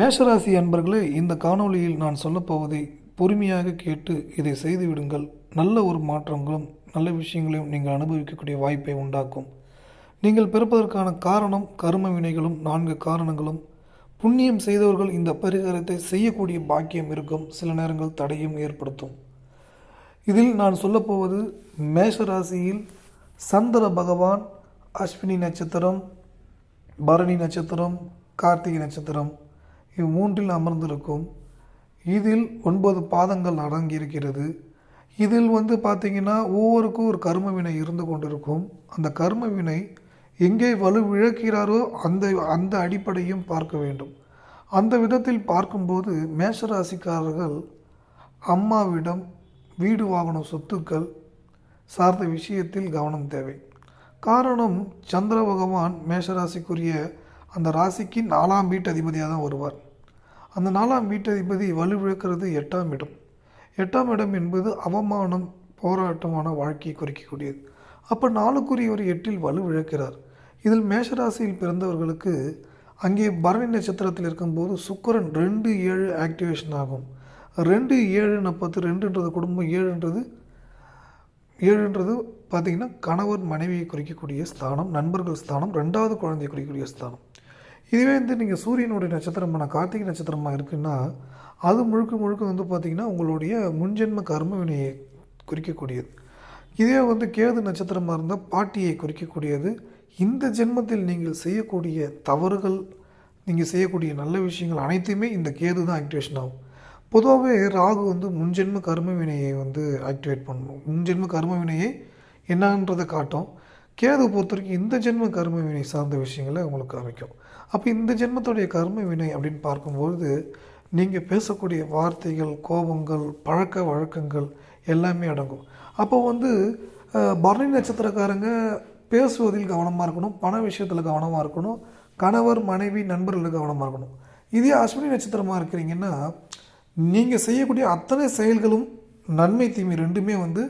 மேஷராசி அன்பர்களே இந்த காணொளியில் நான் சொல்லப்போவதை பொறுமையாக கேட்டு இதை செய்து விடுங்கள் நல்ல ஒரு மாற்றங்களும் நல்ல விஷயங்களையும் நீங்கள் அனுபவிக்கக்கூடிய வாய்ப்பை உண்டாக்கும். நீங்கள் பிறப்பதற்கான காரணம் கரும வினைகளும் நான்கு காரணங்களும். புண்ணியம் செய்தவர்கள் இந்த பரிகாரத்தை செய்யக்கூடிய பாக்கியம் இருக்கும். சில நேரங்கள் தடையும் ஏற்படுத்தும். இதில் நான் சொல்லப்போவது மேஷராசியில் சந்திர பகவான் அஸ்வினி நட்சத்திரம் பரணி நட்சத்திரம் கார்த்திகை நட்சத்திரம். இம்மூன்றில் அமர்ந்திருக்கும். இதில் ஒன்பது பாதங்கள் அடங்கியிருக்கிறது. இதில் வந்து பார்த்திங்கன்னா ஒவ்வொருக்கும் ஒரு கர்ம வினை இருந்து கொண்டிருக்கும். அந்த கர்ம வினை எங்கே வலுவிழக்கிறாரோ அந்த அந்த அடிப்படையும் பார்க்க வேண்டும். அந்த விதத்தில் பார்க்கும்போது மேஷராசிக்காரர்கள் அம்மாவிடம் வீடு வாகனம் சொத்துக்கள் சார்ந்த விஷயத்தில் கவனம் தேவை. காரணம் சந்திர பகவான் மேஷராசிக்குரிய அந்த ராசிக்கு நாலாம் வீட்டு அதிபதியாக தான் வருவார். அந்த நாலாம் வீட்டதிபதி வலுவிழக்கிறது எட்டாம் இடம். எட்டாம் இடம் என்பது அவமானம் போராட்டமான வாழ்க்கையை குறிக்கக்கூடியது. அப்போ நாளுக்குரிய ஒரு எட்டில் வலுவிழக்கிறார். இதில் மேஷராசியில் பிறந்தவர்களுக்கு அங்கே பரணி நட்சத்திரத்தில் இருக்கும்போது சுக்கரன் ரெண்டு ஏழு ஆக்டிவேஷன் ஆகும். ரெண்டு ஏழு பத்து ரெண்டுன்றது குடும்பம் ஏழுன்றது ஏழுன்றது பார்த்திங்கன்னா கணவர் மனைவியை குறிக்கக்கூடிய ஸ்தானம் நண்பர்கள் ஸ்தானம் ரெண்டாவது குழந்தையை குறிக்கக்கூடிய ஸ்தானம். இதுவே வந்து நீங்கள் சூரியனுடைய நட்சத்திரமான கார்த்திகை நட்சத்திரமாக இருக்குன்னா அது முழுக்க முழுக்க வந்து பார்த்திங்கன்னா உங்களுடைய முன்ஜென்ம கர்ம வினையை குறிக்கக்கூடியது. இதே வந்து கேது நட்சத்திரமாக இருந்தால் பாட்டியை குறிக்கக்கூடியது. இந்த ஜென்மத்தில் நீங்கள் செய்யக்கூடிய தவறுகள் நீங்கள் செய்யக்கூடிய நல்ல விஷயங்கள் அனைத்துமே இந்த கேது தான் ஆக்டிவேஷன் ஆகும். பொதுவாகவே ராகு வந்து முன்ஜென்ம கர்ம வினையை வந்து ஆக்டிவேட் பண்ணணும் முன்ஜென்ம கர்ம வினையை என்னன்றதை காட்டும். கேது பொறுத்த வரைக்கும் இந்த ஜென்ம கர்ம வினை சார்ந்த விஷயங்களை உங்களுக்கு காமிக்கும். அப்போ இந்த ஜென்மத்துடைய கர்ம வினை அப்படின்னு பார்க்கும்பொழுது நீங்கள் பேசக்கூடிய வார்த்தைகள் கோபங்கள் பழக்க வழக்கங்கள் எல்லாமே அடங்கும். அப்போ வந்து பரணி நட்சத்திரக்காரங்க பேசுவதில் கவனமாக இருக்கணும் பண விஷயத்தில் கவனமாக இருக்கணும் கணவர் மனைவி நண்பர்களில் கவனமாக இருக்கணும். இதே அஸ்வினி நட்சத்திரமாக இருக்கிறீங்கன்னா நீங்கள் செய்யக்கூடிய அத்தனை செயல்களும் நன்மை தீமை ரெண்டுமே வந்து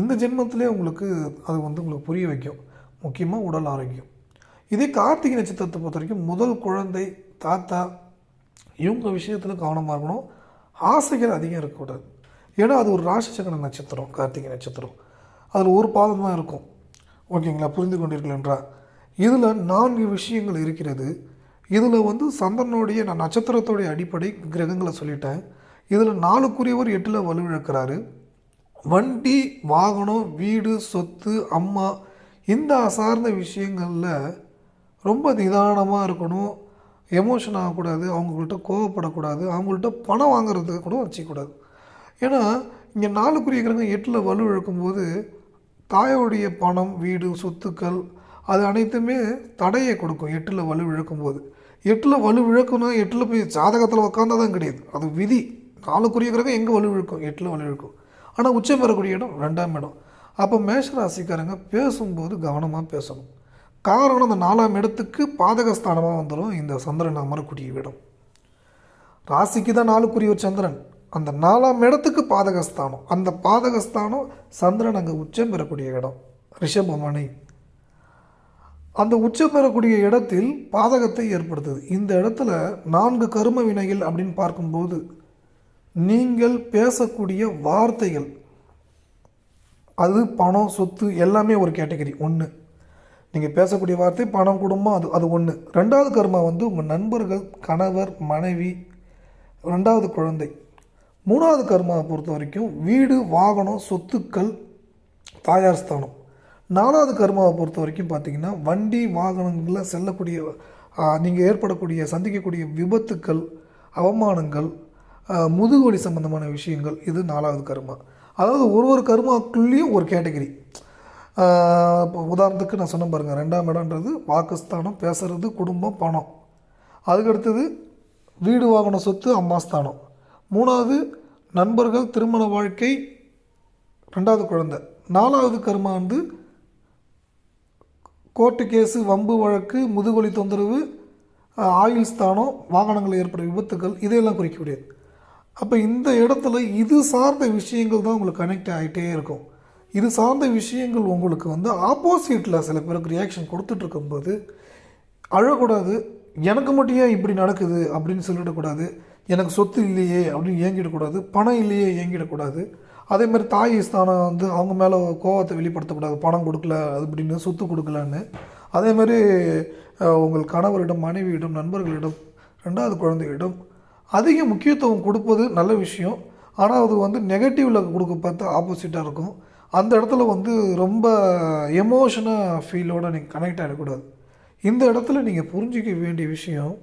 இந்த ஜென்மத்திலே உங்களுக்கு அது வந்து உங்களுக்கு புரிய வைக்கும். முக்கியமாக உடல் ஆரோக்கியம். இதே கார்த்திகை நட்சத்திரத்தை பொறுத்த வரைக்கும் முதல் குழந்தை தாத்தா இவங்க விஷயத்தில் கவனமாக இருக்கணும். ஆசைகள் அதிகம் இருக்கக்கூடாது. ஏன்னா அது ஒரு ராசிச்சக்கர நட்சத்திரம் கார்த்திகை நட்சத்திரம். அதில் ஒரு பாதம் தான் இருக்கும். ஓகேங்களா? புரிந்து கொண்டீர்கள் என்றால் இதில் நான்கு விஷயங்கள் இருக்கிறது. இதில் வந்து சந்திரனுடைய நான் நட்சத்திரத்தோடைய அடிப்படை கிரகங்களை சொல்லிட்டேன். இதில் நாலுக்குரியவர் எட்டில் வலுவிழக்கிறாரு வண்டி வாகனம் வீடு சொத்து அம்மா இந்த சார்ந்த விஷயங்களில் ரொம்ப நிதானமாக இருக்கணும். எமோஷன் ஆகக்கூடாது. அவங்கள்ட்ட கோவப்படக்கூடாது. அவங்கள்ட்ட பணம் வாங்குறதுக்கு கூட வச்சுக்கூடாது ஏன்னா இங்கே நாலுக்குரிய கிரகம் எட்டில் வலு இழுக்கும்போது தாயோடைய பணம் வீடு சொத்துக்கள் அது அனைத்துமே தடையை கொடுக்கும் எட்டில் வலு இழக்கும்போது. எட்டில் வலு இழக்குனா எட்டில் போய் ஜாதகத்தில் உட்காந்தா தான் கிடையாது. அது விதி. நாலுக்குரிய கிரகம் எங்கே வலு இழுக்கும்? எட்டில் வலு இழுக்கும். ஆனால் உச்சம் பெறக்கூடிய இடம் ரெண்டாம் இடம். அப்போ மேஷ ராசிக்காரங்க பேசும்போது கவனமாக பேசணும். காரணம் அந்த நாலாம் இடத்துக்கு பாதகஸ்தானமாக வந்துடும் இந்த சந்திரன் அமரக்கூடிய இடம். ராசிக்கு தான் நாளுக்குரிய ஒரு சந்திரன். அந்த நாலாம் இடத்துக்கு பாதகஸ்தானம். அந்த பாதகஸ்தானம் சந்திரன் அங்கே உச்சம் பெறக்கூடிய இடம். ரிஷபமனை அந்த உச்சம் பெறக்கூடிய இடத்தில் பாதகத்தை ஏற்படுத்துது. இந்த இடத்துல நான்கு கரும வினைகள் அப்படின்னு பார்க்கும்போது நீங்கள் பேசக்கூடிய வார்த்தைகள் அது பணம் சொத்து எல்லாமே ஒரு கேட்டகரி. ஒன்று நீங்கள் பேசக்கூடிய வார்த்தை பணம் குடும்பம் அது அது ஒன்று ரெண்டாவது கர்மா வந்து உங்கள் நண்பர்கள் கணவர் மனைவி ரெண்டாவது குழந்தை. மூணாவது கர்மாவை பொறுத்த வரைக்கும் வீடு வாகனம் சொத்துக்கள் தாயார் ஸ்தானம். நாலாவது கர்மாவை பொறுத்த வரைக்கும் பார்த்தீங்கன்னா வண்டி வாகனங்களில் செல்லக்கூடிய நீங்கள் ஏற்படக்கூடிய சந்திக்கக்கூடிய விபத்துக்கள் அவமானங்கள் முதுகுவலி சம்பந்தமான விஷயங்கள் இது நாலாவது கர்மா. அதாவது ஒரு ஒரு கர்மாக்குள்ளேயும் ஒரு கேட்டகரி. உதாரணத்துக்கு நான் சொன்ன பாருங்கள் ரெண்டாம் இடம்ன்றது வாக்குஸ்தானம் பேசுகிறது குடும்பம் பணம். அதுக்கடுத்தது வீடு வாங்கின சொத்து அம்மாஸ்தானம் மூணாவது நண்பர்கள் திருமண வாழ்க்கை ரெண்டாவது குழந்தை. நாலாவது கர்மா வந்து கோர்ட்டு கேஸு வம்பு வழக்கு முதுகொலி தொந்தரவு ஆயுள் ஸ்தானம் வாகனங்கள் ஏற்படும் விபத்துக்கள் இதையெல்லாம் குறிக்கக்கூடியது. அப்போ இந்த இடத்துல இது சார்ந்த விஷயங்கள் தான் உங்களுக்கு கனெக்ட் ஆகிட்டே இருக்கும். இது சார்ந்த விஷயங்கள் உங்களுக்கு வந்து ஆப்போசிட்டில் சில பேருக்கு ரியாக்ஷன் கொடுத்துட்ருக்கும்போது அழக்கூடாது எனக்கு மட்டும் ஏன் இப்படி நடக்குது அப்படின்னு சொல்லிடக்கூடாது எனக்கு சொத்து இல்லையே அப்படின்னு ஏங்கிடக்கூடாது பணம் இல்லையே ஏங்கிடக்கூடாது. அதே மாதிரி தாய் ஸ்தானம் வந்து அவங்க மேலே கோவத்தை வெளிப்படுத்தக்கூடாது பணம் கொடுக்கல அது சொத்து கொடுக்கலன்னு. அதே மாதிரி உங்கள் கணவரிடம் மனைவியிடம் நண்பர்களிடம் ரெண்டாவது குழந்தைகளிடம் அதிக முக்கியத்துவம் கொடுப்பது நல்ல விஷயம். ஆனால் அது வந்து நெகட்டிவில் கொடுக்க பார்த்தா ஆப்போசிட்டாக இருக்கும். அந்த இடத்துல வந்து ரொம்ப எமோஷனாக ஃபீலோடு நீங்கள் கனெக்ட் ஆகிடக்கூடாது இந்த இடத்துல நீங்கள் புரிஞ்சிக்க வேண்டிய விஷயம்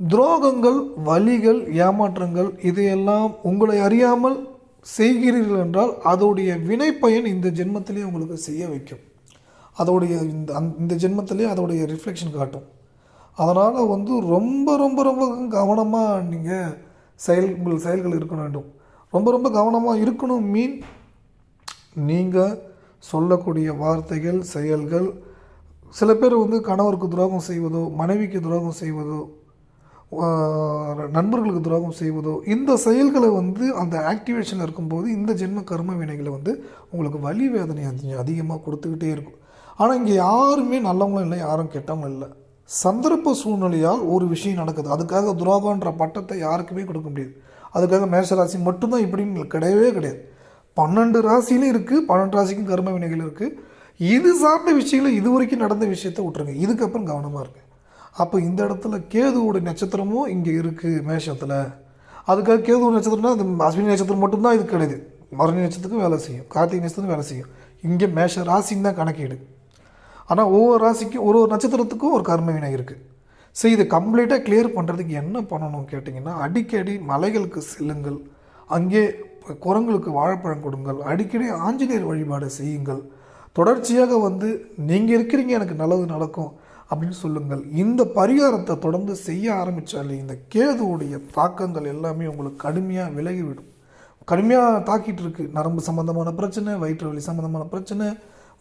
துரோகங்கள் வலிகள் ஏமாற்றங்கள் இதையெல்லாம் உங்களை அறியாமல் செய்கிறீர்கள் என்றால் அதோடைய வினைப்பயன் இந்த ஜென்மத்திலே உங்களுக்கு செய்ய வைக்கும். அதோடைய இந்த அந்த இந்த ஜென்மத்திலே அதோடைய ரிஃப்ளெக்ஷன் காட்டும். அதனால் வந்து ரொம்ப ரொம்ப ரொம்ப கவனமாக நீங்கள் செயல் உங்கள் செயல்கள் இருக்க வேண்டும். ரொம்ப ரொம்ப கவனமாக இருக்கணும் மீன் நீங்கள் சொல்லக்கூடிய வார்த்தைகள் செயல்கள் சில பேர் வந்து கணவருக்கு துரோகம் செய்வதோ மனைவிக்கு துரோகம் செய்வதோ நண்பர்களுக்கு துரோகம் செய்வதோ இந்த செயல்களை வந்து அந்த ஆக்டிவேஷனில் இருக்கும்போது இந்த ஜென்ம கர்ம வினைகளை வந்து உங்களுக்கு வலி வேதனை அதிகமாக கொடுத்துக்கிட்டே இருக்கும். ஆனால் இங்கே யாருமே நல்லவங்களும் இல்லை யாரும் கெட்டவங்களும் இல்லை. சந்தர்ப்ப சூழ்நிலையால் ஒரு விஷயம் நடக்குது. அதுக்காக துரோகன்ற பட்டத்தை யாருக்குமே கொடுக்க முடியாது. அதுக்காக மேஷராசி மட்டும்தான் இப்படின்னு கிடையவே கிடையாது. பன்னெண்டு ராசிலையும் இருக்குது பன்னெண்டு ராசிக்கும் கர்ம வினைகள் இருக்குது இது சார்ந்த விஷயங்களும் இது வரைக்கும் நடந்த விஷயத்த விட்டுருங்க. இதுக்கப்புறம் கவனமாக இருக்குது அப்போ இந்த இடத்துல கேதுவோட நட்சத்திரமும் இங்கே இருக்குது மேஷத்தில். அதுக்காக கேது நட்சத்திரம்னா அந்த அஸ்வினி நட்சத்திரம் மட்டும்தான் இது கிடையாது. மரணி நட்சத்திரத்துக்கும் வேலை செய்யும். கார்த்திகை நட்சத்திரம் வேலை செய்யும். இங்கே மேஷ ராசின்னு தான் கணக்கீடு. ஆனால் ஒவ்வொரு ராசிக்கும் ஒரு ஒரு நட்சத்திரத்துக்கும் ஒரு கர்ம வினை இருக்குது ஸோ இதை கம்ப்ளீட்டாக கிளியர் பண்ணுறதுக்கு என்ன பண்ணணும் கேட்டிங்கன்னா அடிக்கடி மலைகளுக்கு செல்லுங்கள். அங்கே குரங்களுக்கு வாழைப்பழம் கொடுங்கள். அடிக்கடி ஆஞ்சநேயர் வழிபாடு செய்யுங்கள். தொடர்ச்சியாக வந்து நீங்கள் இருக்கிறீங்க எனக்கு நல்லது நடக்கும் அப்படின்னு சொல்லுங்கள். இந்த பரிகாரத்தை தொடர்ந்து செய்ய ஆரம்பித்தாலே இந்த கேதுவுடைய தாக்கங்கள் எல்லாமே உங்களுக்கு கடுமையாக விலகிவிடும். கடுமையாக தாக்கிட்டு இருக்கு. நரம்பு சம்மந்தமான பிரச்சனை வயிற்று வலி சம்மந்தமான பிரச்சனை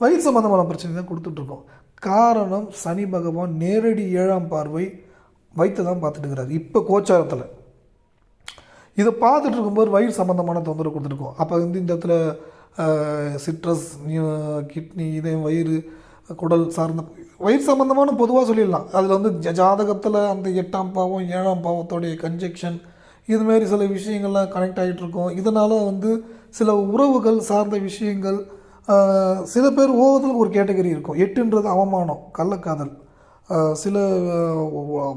வயிறு சம்மந்தமான பிரச்சனை தான் கொடுத்துட்ருக்கோம் காரணம் சனி பகவான் நேரடி ஏழாம் பார்வை வைத்து தான் பார்த்துட்டு இருக்கிறார். இப்போ கோச்சாரத்தில் இதை பார்த்துட்டு இருக்கும்போது வயிறு சம்மந்தமான தொந்தரவு கொடுத்துருக்கோம். அப்போ வந்து இந்த இடத்துல சிட்ரஸ் கிட்னி இதயம் வயிறு குடல் சார்ந்த வயிறு சம்மந்தமான பொதுவாக சொல்லிடலாம். அதில் வந்து ஜ- ஜாதகத்தில் அந்த எட்டாம் பாவம் ஏழாம் பாவத்தோடைய கன்ஜெக்ஷன் இதுமாரி சில விஷயங்கள்லாம் கனெக்ட் ஆகிட்டு இருக்கும். இதனால் வந்து சில உறவுகள் சார்ந்த விஷயங்கள் சில பேர் ஓவத்தில் ஒரு கேட்டகரி இருக்கும். எட்டுன்றது அவமானம் கள்ளக்காதல் சில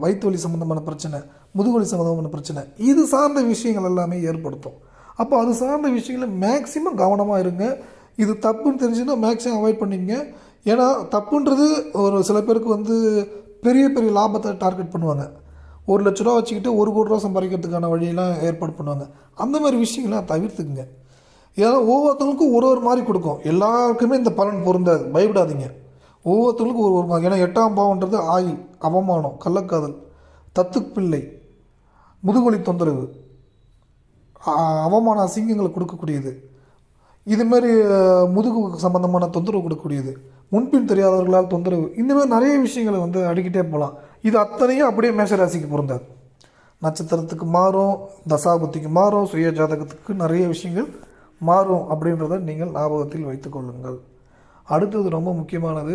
வயிற்று வலி சம்மந்தமான பிரச்சனை முதுகொலி சம்மந்தமான பிரச்சனை. இது சார்ந்த விஷயங்கள் எல்லாமே ஏற்படுத்தும். அப்போ அது சார்ந்த விஷயங்களை மேக்ஸிமம் கவனமாக இருங்க. இது தப்புன்னு தெரிஞ்சுன்னா மேக்ஸிமம் அவாய்ட் பண்ணிங்க ஏன்னா தப்புன்றது ஒரு சில பேருக்கு வந்து பெரிய பெரிய லாபத்தை டார்கெட் பண்ணுவாங்க. ஒரு லட்ச ரூபா வச்சுக்கிட்டு ஒரு கோடி ரூபா சம்பாதிக்கிறதுக்கான வழியெல்லாம் ஏற்பாடு பண்ணுவாங்க. அந்த மாதிரி விஷயங்கள்லாம் தவிர்த்துக்குங்க. ஏன்னா ஒவ்வொருத்தவங்களுக்கும் ஒரு ஒரு மாதிரி கொடுக்கும். எல்லாருக்குமே இந்த பலன் பொருந்தாது. பயப்படாதீங்க. ஒவ்வொருத்தவங்களுக்கும் ஒரு ஒரு மாதிரி. ஏன்னா எட்டாம் பாவன்றது ஆயில் அவமானம் கள்ளக்காதல் தத்துப்பிள்ளை முதுகொலி தொந்தரவு. அவமான அசிங்கங்களை கொடுக்கக்கூடியது. இதுமாரி முதுகு சம்பந்தமான தொந்தரவு கொடுக்கக்கூடியது. முன்பின் தெரியாதவர்களால் தொந்தரவு. இந்தமாதிரி நிறைய விஷயங்களை வந்து அடிக்கிட்டே போகலாம். இது அத்தனையும் அப்படியே மேஷராசிக்கு பொருந்தாது. நட்சத்திரத்துக்கு மாறும் தசாபுத்திக்கு மாறும் சுய ஜாதகத்துக்கு நிறைய விஷயங்கள் மாறும் அப்படின்றத நீங்கள் ஞாபகத்தில் வைத்துக்கொள்ளுங்கள் அடுத்தது ரொம்ப முக்கியமானது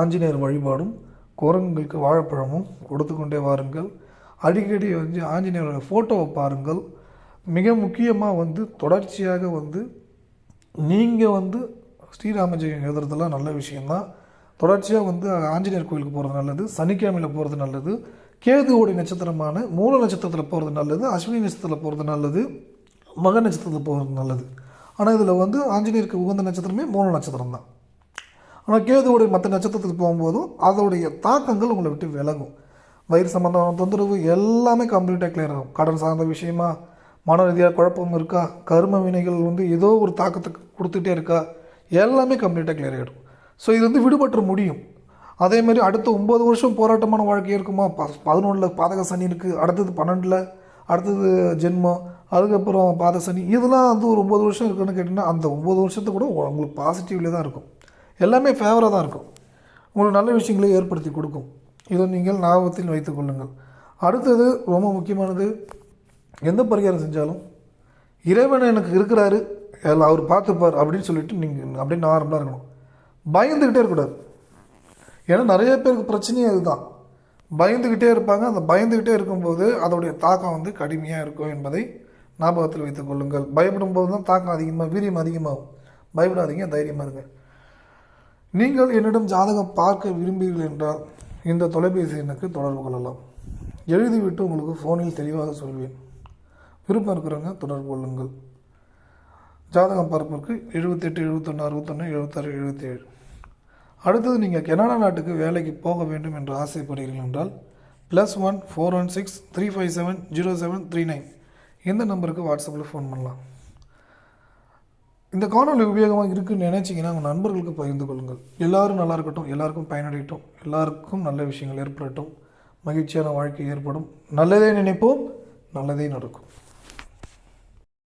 ஆஞ்சநேயர் வழிபாடும் குரங்குகளுக்கு வாழைப்பழமும் கொடுத்து கொண்டே வாருங்கள். அடிக்கடி வந்து ஆஞ்சநேயரோட ஃபோட்டோவை பாருங்கள். மிக முக்கியமாக வந்து தொடர்ச்சியாக வந்து நீங்கள் வந்து ஸ்ரீராமஜெயம் எழுதுறதெல்லாம் நல்ல விஷயந்தான் தொடர்ச்சியாக வந்து ஆஞ்சநேயர் கோயிலுக்கு போகிறது நல்லது சனிக்கிழமையில் போகிறது நல்லது கேதுவோடைய நட்சத்திரமான மூல நட்சத்திரத்தில் போகிறது நல்லது அஸ்வினி நட்சத்திரத்தில் போகிறது நல்லது மக நட்சத்திரத்தில் போகிறது நல்லது. ஆனால் இதில் வந்து ஆஞ்சநேயருக்கு உகந்த நட்சத்திரமே மூல நட்சத்திரம் தான் ஆனால் கேதுவோடைய மற்ற நட்சத்திரத்துக்கு போகும்போதும் அதோடைய தாக்கங்கள் உங்களை விட்டு விலகும். வயிறு சம்மந்தமான தொந்தரவு எல்லாமே கம்ப்ளீட்டாக கிளியர் ஆகும். கடன் சார்ந்த விஷயமா மன ரீதியாக குழப்பம் இருக்கா கர்ம வினைகள் வந்து ஏதோ ஒரு தாக்கத்தை கொடுத்துட்டே இருக்கா எல்லாமே கம்ப்ளீட்டாக கிளியர் ஆகிடும் ஸோ இது வந்து விடுபட்டு முடியும். அதேமாதிரி அடுத்த ஒம்பது வருஷம் போராட்டமான வாழ்க்கை இருக்குமா? ப பதினொன்றில் பாதக சனி இருக்குது அடுத்தது பன்னெண்டில் அடுத்தது ஜென்மம் அதுக்கப்புறம் பாத சனி இதெல்லாம் வந்து ஒரு ஒம்பது வருஷம் இருக்குன்னு கேட்டிங்கன்னா அந்த ஒம்பது வருஷத்தை கூட உங்களுக்கு பாசிட்டிவ்லேயே தான் இருக்கும். எல்லாமே ஃபேவராக தான் இருக்கும். உங்களுக்கு நல்ல விஷயங்களை ஏற்படுத்தி கொடுக்கும். இதை நீங்கள் ஞாபகத்தில் வைத்துக் கொள்ளுங்கள். அடுத்தது ரொம்ப முக்கியமானது எந்த பரிகாரம் செஞ்சாலும் இறைவன் எனக்கு இருக்கிறாரு எல்லாம் அவர் பார்த்துப்பார் அப்படின்னு சொல்லிட்டு நீங்கள் அப்படியே நார்மலாக இருக்கணும். பயந்துக்கிட்டே இருக்கக்கூடாது. ஏன்னா நிறைய பேருக்கு பிரச்சனையே அதுதான். பயந்துக்கிட்டே இருப்பாங்க. அந்த பயந்துக்கிட்டே இருக்கும்போது அதோடைய தாக்கம் வந்து கடுமையாக இருக்கும் என்பதை ஞாபகத்தில் வைத்துக் கொள்ளுங்கள். பயப்படும் போது தான் தாக்கம் அதிகமாக வீரியம் அதிகமாகும். பயப்படாதீங்க தைரியமாக இருங்க. நீங்கள் என்னிடம் ஜாதகம் பார்க்க விரும்புகிறீர்கள் என்றால் இந்த தொலைபேசி எண்ணுக்கு தொடர்பு கொள்ளலாம். எழுதிவிட்டு உங்களுக்கு ஃபோனில் தெளிவாக சொல்வேன். விருப்பம் இருக்கிறவங்க தொடர்பு கொள்ளுங்கள். ஜாதகம் பார்ப்பதற்கு எழுபத்தெட்டு எழுபத்தொன்று அறுபத்தொன்று எழுபத்தாறு எழுபத்தேழு. அடுத்தது நீங்கள் கனடா நாட்டுக்கு வேலைக்கு போக வேண்டும் என்று ஆசைப்படுகிறீர்கள் என்றால் plus one four one six three five seven zero seven three nine இந்த நம்பருக்கு வாட்ஸ்அப்பில் ஃபோன் பண்ணலாம். இந்த காணொலி உபயோகமாக இருக்குன்னு நினச்சிங்கன்னா உங்கள் நண்பர்களுக்கு பகிர்ந்து கொள்ளுங்கள். எல்லாரும் நல்லா இருக்கட்டும் எல்லாருக்கும் பயனடையட்டும் எல்லாருக்கும் நல்ல விஷயங்கள் ஏற்படட்டும் மகிழ்ச்சியான வாழ்க்கை ஏற்படும். நல்லதே நினைப்போம் நல்லதே நடக்கும்.